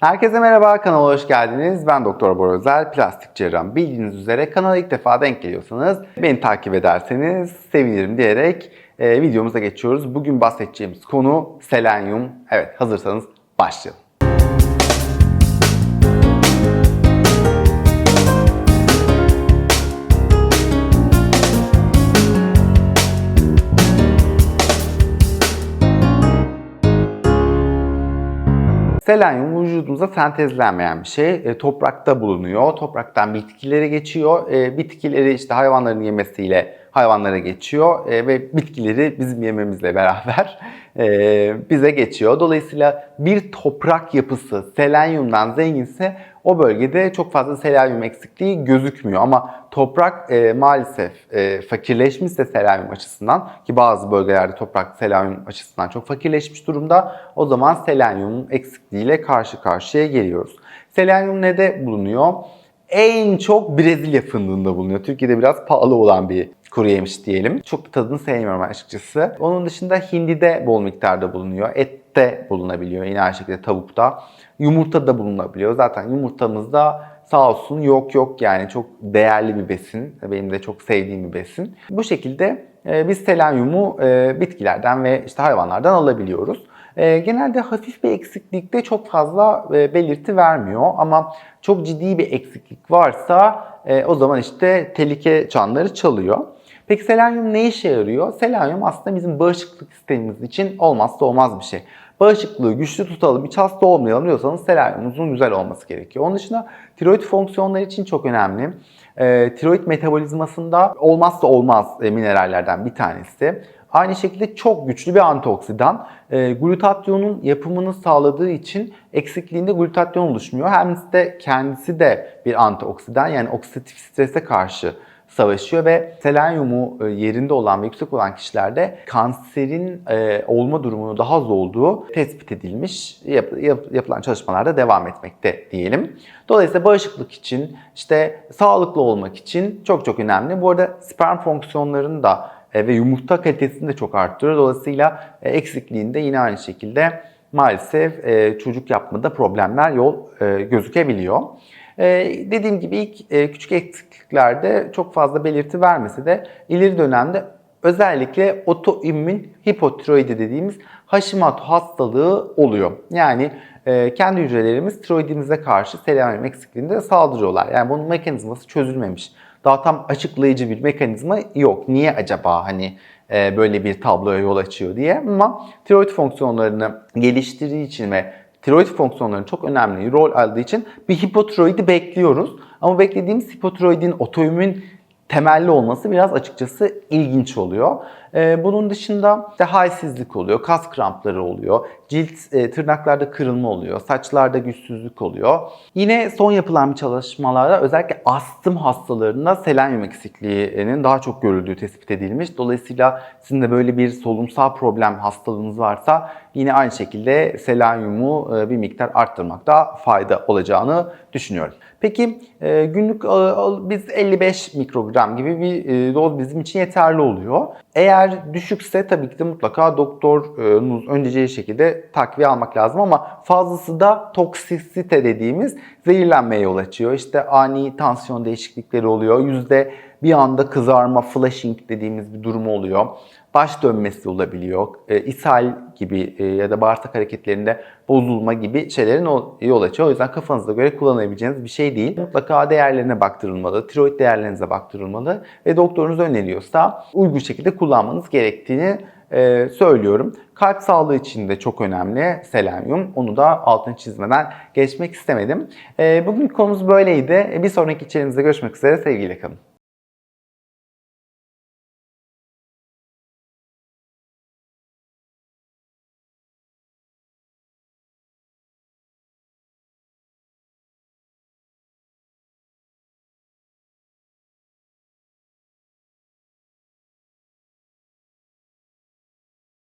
Herkese merhaba, kanala hoş geldiniz. Ben Doktor Bora Özel, plastik cerrahım. Bildiğiniz üzere kanala ilk defa denk geliyorsanız beni takip ederseniz sevinirim diyerek e, videomuza geçiyoruz. Bugün bahsedeceğimiz konu selenyum. Evet, hazırsanız başlayalım. Selenyum vücudumuza sentezlenmeyen bir şey. E, toprakta bulunuyor. Topraktan bitkilere geçiyor. E, bitkileri işte hayvanların yemesiyle hayvanlara geçiyor e, ve bitkileri bizim yememizle beraber e, bize geçiyor. Dolayısıyla bir toprak yapısı selenyumdan zenginse o bölgede çok fazla selenyum eksikliği gözükmüyor. Ama toprak e, maalesef e, fakirleşmişse selenyum açısından ki bazı bölgelerde toprak selenyum açısından çok fakirleşmiş durumda o zaman selenyum eksikliğiyle karşı karşıya geliyoruz. Selenyum ne de bulunuyor? En çok Brezilya fındığında bulunuyor. Türkiye'de biraz pahalı olan bir kuru yemiş diyelim. Çok tadını sevmiyorum açıkçası. Onun dışında hindide bol miktarda bulunuyor. Ette bulunabiliyor yine aynı şekilde tavukta. Yumurta da bulunabiliyor. Zaten yumurtamızda sağ olsun yok yok yani çok değerli bir besin. Benim de çok sevdiğim bir besin. Bu şekilde e, biz selenyumu e, bitkilerden ve işte hayvanlardan alabiliyoruz. E, genelde hafif bir eksiklikte çok fazla e, belirti vermiyor ama çok ciddi bir eksiklik varsa e, o zaman işte tehlike çanları çalıyor. Peki selenyum ne işe yarıyor? Selenyum aslında bizim bağışıklık sistemimiz için olmazsa olmaz bir şey. Bağışıklığı güçlü tutalım, hiç hasta olmayalım diyorsanız selenyumumuzun güzel olması gerekiyor. Onun dışında tiroid fonksiyonları için çok önemli. E, tiroid metabolizmasında olmazsa olmaz e, minerallerden bir tanesi. Aynı şekilde çok güçlü bir antioksidan. E, glutatyonun yapımını sağladığı için eksikliğinde glutatyon oluşmuyor. Hem de kendisi de bir antioksidan yani oksidatif strese karşı savaşıyor ve selenyumu e, yerinde olan ve yüksek olan kişilerde kanserin e, olma durumunun daha az olduğu tespit edilmiş. Yap, yap, yapılan çalışmalarda devam etmekte diyelim. Dolayısıyla bağışıklık için, işte sağlıklı olmak için çok çok önemli. Bu arada sperm fonksiyonlarını da ve yumurta kalitesini de çok arttırıyor. Dolayısıyla e, eksikliğinde yine aynı şekilde maalesef e, çocuk yapmada problemler yol e, gözükebiliyor. Dediğim gibi ilk e, küçük eksikliklerde çok fazla belirti vermese de ileri dönemde özellikle otoimmün hipotiroidi dediğimiz Hashimoto hastalığı oluyor. Yani e, kendi hücrelerimiz tiroidimize karşı selenyum eksikliğinde saldırıyorlar. Yani bunun mekanizması çözülmemiş. Daha tam açıklayıcı bir mekanizma yok. Niye acaba hani e, böyle bir tabloya yol açıyor diye ama tiroid fonksiyonlarını geliştirdiği için ve tiroid fonksiyonlarının çok önemli rol aldığı için bir hipotiroidi bekliyoruz. Ama beklediğimiz hipotiroidin otoimmün temelli olması biraz açıkçası ilginç oluyor. Ee, bunun dışında işte halsizlik oluyor, kas krampları oluyor, cilt e, tırnaklarda kırılma oluyor, saçlarda güçsüzlük oluyor. Yine son yapılan çalışmalarda özellikle astım hastalarında selenyum eksikliğinin daha çok görüldüğü tespit edilmiş. Dolayısıyla sizin de böyle bir solunumsal problem hastalığınız varsa yine aynı şekilde selenyumu e, bir miktar arttırmakta fayda olacağını düşünüyorum. Peki e, günlük biz 55 mikrogram gibi bir doz bizim için yeterli oluyor. Eğer düşükse tabii ki de mutlaka doktorunuz önceceği şekilde takviye almak lazım ama fazlası da toksisite dediğimiz zehirlenmeye yol açıyor. İşte ani tansiyon değişiklikleri oluyor. Yüzde bir anda kızarma, flashing dediğimiz bir durum oluyor. Baş dönmesi olabiliyor. E, ishal gibi e, ya da bağırsak hareketlerinde bozulma gibi şeylerin yol açıyor. O yüzden kafanıza göre kullanabileceğiniz bir şey değil. Mutlaka değerlerine baktırılmalı, tiroid değerlerinize baktırılmalı ve doktorunuz öneriyorsa uygun şekilde kullanmanız gerektiğini e, söylüyorum. Kalp sağlığı için de çok önemli selenyum. Onu da altını çizmeden geçmek istemedim. E, bugün konumuz böyleydi. Bir sonraki içeriğimizde görüşmek üzere. Sevgiyle kalın.